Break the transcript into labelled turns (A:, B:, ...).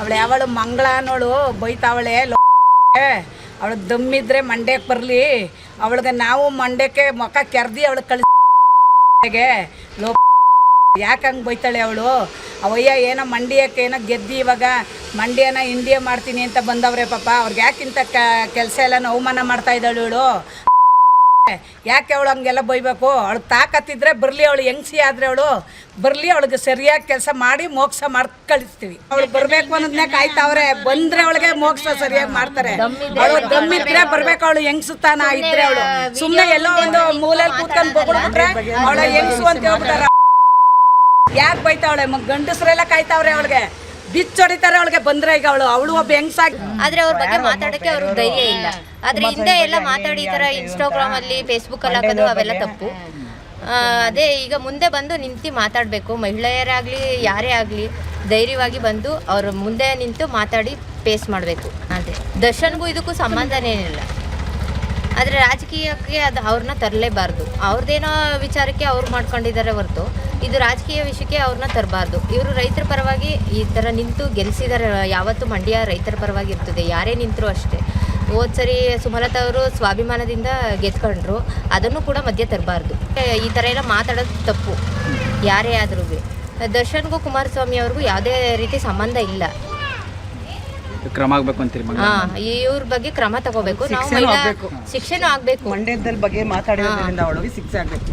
A: ಅವಳು ಯಾವಳು ಮಂಗಳ ಅನ್ನೋಳು ಬೈತಾವಳೆ ಅವಳು ದಮ್ಮಿದ್ರೆ ಮಂಡ್ಯಕ್ಕೆ ಬರಲಿ. ಅವಳಿಗೆ ನಾವು ಮಂಡ್ಯಕ್ಕೆ ಮುಖ ಕೆರ್ದಿ ಅವಳು ಕಳಿಸ್ಗೆ ಲೋ ಯಾಕೆ ಹಂಗೆ ಬೈತಾಳೆ ಅವಳು? ಅವಯ್ಯ, ಏನೋ ಮಂಡ್ಯಕ್ಕೆ ಏನೋ ಗೆದ್ದಿ ಇವಾಗ. ಮಂಡ್ಯನ ಇಂಡಿಯಾ ಮಾಡ್ತೀನಿ ಅಂತ ಬಂದವ್ರೆ ಪಾಪ. ಅವ್ರಿಗೆ ಯಾಕಿಂತ ಕೆಲಸ ಎಲ್ಲ ಅವಮಾನ ಮಾಡ್ತಾ ಇದ್ದಾಳು ಇವಳು? ಯಾಕೆ ಅವಳು ಹಂಗೆಲ್ಲ ಬೈಬೇಕು? ಅವಳು ತಾಕತ್ತಿದ್ರೆ ಬರಲಿ, ಅವಳು ಹೆಂಗ್ಸಿ ಆದ್ರೆ ಅವಳು? ಬರಲಿ, ಅವಳಿಗೆ ಸರಿಯಾಗಿ ಕೆಲಸ ಮಾಡಿ ಮೋಕ್ಷ ಮಾಡಿ ಕಳಿಸ್ತೀವಿ ಅವಳು ಬರಬೇಕು ಅನ್ನೋದನ್ನೇ ಕಾಯ್ತಾವ್ರೆ ಬಂದ್ರೆ ಅವಳಿಗೆ ಮೋಕ್ಷ ಸರಿಯಾಗಿ ಮಾಡ್ತಾರೆ. ಅವಳು ಇದ್ರೆ ಬರ್ಬೇಕು, ಅವಳು ಹೆಂಗ್ಸುತ್ತಾನ ಇದ್ರೆ ಅವಳು. ಸುಮ್ಮನೆ ಎಲ್ಲೋ ಒಂದು ಮೂಲೆಯಲ್ಲಿ ಕೂತ್ಕೊಂಡು ಬಗ್ಬಿಟ್ರೆ ಅವಳ ಹೆಂಗ್ಸು ಅಂತ ಹೇಳ್ಬಿಟ್ಟಾರ. ಯಾಕೆ ಬೈತಾವಳೆ? ಗಂಡಸ್ರೆಲ್ಲ ಕಾಯ್ತಾವ್ರೆ ಅವಳಿಗೆ. ಬಿಚ್ಚೊಡಿತಾರೆ ಅವಳಿಗೆ ಬಂದ್ರೆ ಈಗ ಅವಳು ಅವಳು ಒಬ್ಬ ಹೆಂಗ್ಸಾಗಿ
B: ಆದ್ರೆ ಅವ್ರ ಬಗ್ಗೆ ಮಾತಾಡಕ್ಕೆ ಅವ್ರ ಧೈರ್ಯ ಇಲ್ಲ. ಆದ್ರೆ ಹಿಂದೆ ಎಲ್ಲ ಮಾತಾಡಿ ಈ ತರ ಇನ್ಸ್ಟಾಗ್ರಾಮ್ ಅಲ್ಲಿ ಫೇಸ್ಬುಕ್ ಅಲ್ಲಿ ಹಾಕೋದು ಅವೆಲ್ಲ ತಪ್ಪು. ಆ, ಅದೇ ಈಗ ಮುಂದೆ ಬಂದು ನಿಂತು ಮಾತಾಡಬೇಕು. ಮಹಿಳೆಯರಾಗ್ಲಿ ಯಾರೇ ಆಗಲಿ ಧೈರ್ಯವಾಗಿ ಬಂದು ಅವ್ರ ಮುಂದೆ ನಿಂತು ಮಾತಾಡಿ ಪೇಸ್ ಮಾಡಬೇಕು. ಅದೇ ದರ್ಶನ್ಗೂ ಇದಕ್ಕೂ ಸಂಬಂಧನೇನಿಲ್ಲ ಆದರೆ ರಾಜಕೀಯಕ್ಕೆ ಅದು ಅವ್ರನ್ನ ತರಲೇಬಾರ್ದು. ಅವ್ರದ್ದೇನೋ ವಿಚಾರಕ್ಕೆ ಅವ್ರು ಮಾಡ್ಕೊಂಡಿದ್ದಾರೆ ಹೊರತು. ಇದು ರಾಜಕೀಯ ವಿಷಯಕ್ಕೆ ಅವ್ರನ್ನ ತರಬಾರ್ದು. ಇವರು ರೈತರ ಪರವಾಗಿ ಈ ಥರ ನಿಂತು ಗೆಲ್ಲಿಸಿದಾರೆ ಯಾವತ್ತು ಮಂಡ್ಯ ರೈತರ ಪರವಾಗಿ ಇರ್ತದೆ. ಯಾರೇ ನಿಂತರೂ ಅಷ್ಟೇ. ಹೋದ್ ಸರಿ ಸುಮಲತಾ ಅವರು ಸ್ವಾಭಿಮಾನದಿಂದ ಗೆದ್ಕೊಂಡ್ರು. ಅದನ್ನು ಕೂಡ ಮಧ್ಯೆ ತರಬಾರ್ದು. ಈ ಥರ ಎಲ್ಲ ಮಾತಾಡೋದು ತಪ್ಪು. ಯಾರೇ ಆದ್ರೂ ದರ್ಶನ್ಗೂ ಕುಮಾರಸ್ವಾಮಿ ಅವ್ರಿಗೂ ಯಾವುದೇ ರೀತಿ ಸಂಬಂಧ ಇಲ್ಲ.
C: ಕ್ರಮ ಆಗ್ಬೇಕು ಅಂತೀರಿ
B: ಹಾ ಇವ್ರ ಬಗ್ಗೆ ಕ್ರಮ ತಗೋಬೇಕು. ನಾವು ಶಿಕ್ಷೆನೂ ಆಗ್ಬೇಕು.
D: ಮಂಡ್ಯದ ಬಗ್ಗೆ ಮಾತಾಡಿದ್ರಿಂದ ಅವಳಿಗೆ ಶಿಕ್ಷೆ ಆಗ್ಬೇಕು.